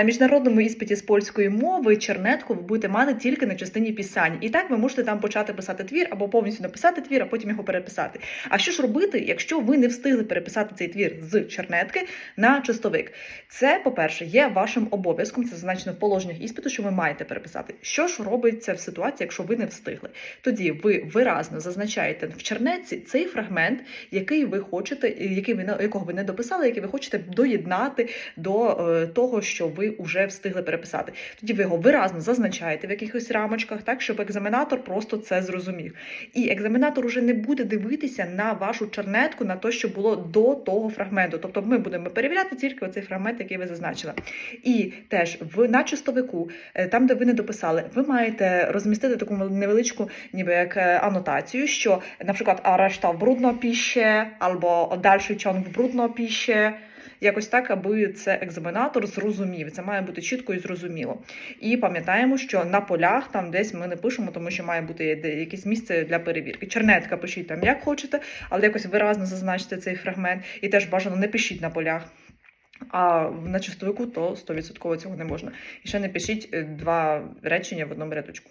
На міжнародному іспиті з польської мови чернетку ви будете мати тільки на частині писань. І так ви можете там почати писати твір або повністю написати твір, а потім його переписати. А що ж робити, якщо ви не встигли переписати цей твір з чернетки на чистовик? Це, по-перше, є вашим обов'язком, це зазначено в положеннях іспиту, що ви маєте переписати. Що ж робиться в ситуації, якщо ви не встигли? Тоді ви виразно зазначаєте в чернетці цей фрагмент, який ви хочете, який ви якого ви не дописали, який ви хочете доєднати до е, того, що ви вже встигли переписати. Тоді ви його виразно зазначаєте в якихось рамочках, так щоб екзаменатор просто це зрозумів. І екзаменатор уже не буде дивитися на вашу чернетку, на те, що було до того фрагменту. Тобто ми будемо перевіряти тільки оцей фрагмент, який ви зазначили. І теж в на чистовику, е, там, де ви не дописали, ви маєте розмістити таку невеличку, ніби як е, анотацію, що, наприклад, а решта брудно піще, або дальший чон брудно піще. Якось так, аби це екзаменатор зрозумів. Це має бути чітко і зрозуміло. І пам'ятаємо, що на полях там десь ми не пишемо, тому що має бути якесь місце для перевірки. Чернетка пишіть там як хочете, але якось виразно зазначте цей фрагмент. І теж бажано не пишіть на полях. А на чистовику то 100% цього не можна. І ще не пишіть е, два речення в одному рядочку.